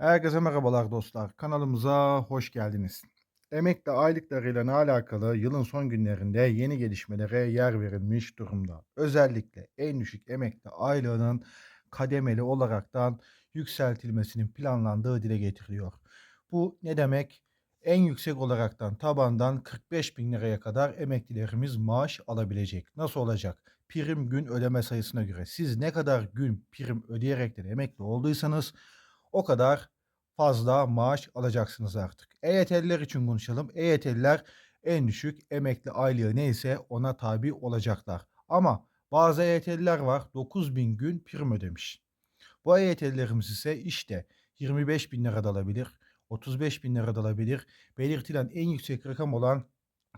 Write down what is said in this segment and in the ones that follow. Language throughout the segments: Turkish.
Herkese merhabalar dostlar. Kanalımıza hoş geldiniz. Emekli aylıklarıyla alakalı yılın son günlerinde yeni gelişmelere yer verilmiş durumda. Özellikle en düşük emekli aylığının kademeli olaraktan yükseltilmesinin planlandığı dile getiriliyor. Bu ne demek? En yüksek olaraktan tabandan 45 bin liraya kadar emeklilerimiz maaş alabilecek. Nasıl olacak? Prim gün ödeme sayısına göre siz ne kadar gün prim ödeyerekten emekli olduysanız o kadar fazla maaş alacaksınız artık. EYT'liler için konuşalım. EYT'liler en düşük emekli aylığı neyse ona tabi olacaklar. Ama bazı EYT'liler var 9000 gün prim ödemiş. Bu EYT'lilerimiz ise işte 25 bin lira da alabilir, 35 bin lira da alabilir. Belirtilen en yüksek rakam olan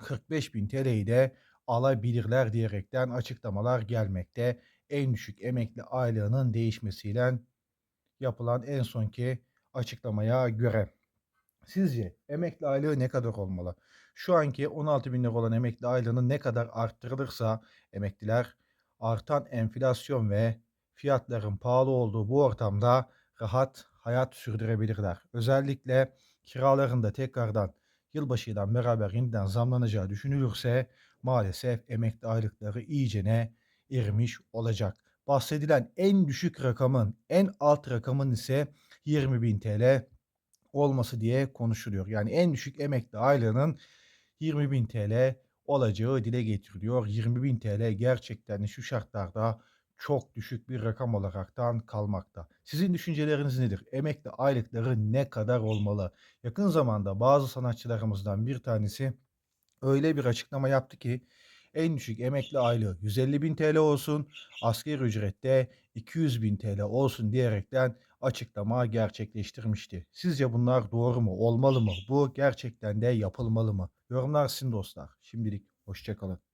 45 bin TL'yi de alabilirler diyerekten açıklamalar gelmekte. En düşük emekli aylığının değişmesiyle yapılan en sonki açıklamaya göre. Sizce emekli aylığı ne kadar olmalı? Şu anki 16 bin lira olan emekli aylığını ne kadar arttırılırsa emekliler artan enflasyon ve fiyatların pahalı olduğu bu ortamda rahat hayat sürdürebilirler. Özellikle kiralarında tekrardan yılbaşıyla beraber yeniden zamlanacağı düşünülürse maalesef emekli aylıkları iyicene erimiş olacak. Bahsedilen en düşük rakamın en alt rakamın ise 20.000 TL olması diye konuşuluyor. Yani en düşük emekli aylığının 20.000 TL olacağı dile getiriliyor. 20.000 TL gerçekten şu şartlarda çok düşük bir rakam olaraktan kalmakta. Sizin düşünceleriniz nedir? Emekli aylıkları ne kadar olmalı? Yakın zamanda bazı sanatçılarımızdan bir tanesi öyle bir açıklama yaptı ki en düşük emekli aylığı 150 bin TL olsun, asgari ücrette 200 bin TL olsun diyerekten açıklama gerçekleştirmişti. Sizce bunlar doğru mu? Olmalı mı? Bu gerçekten de yapılmalı mı? Yorumlar sizin dostlar. Şimdilik hoşçakalın.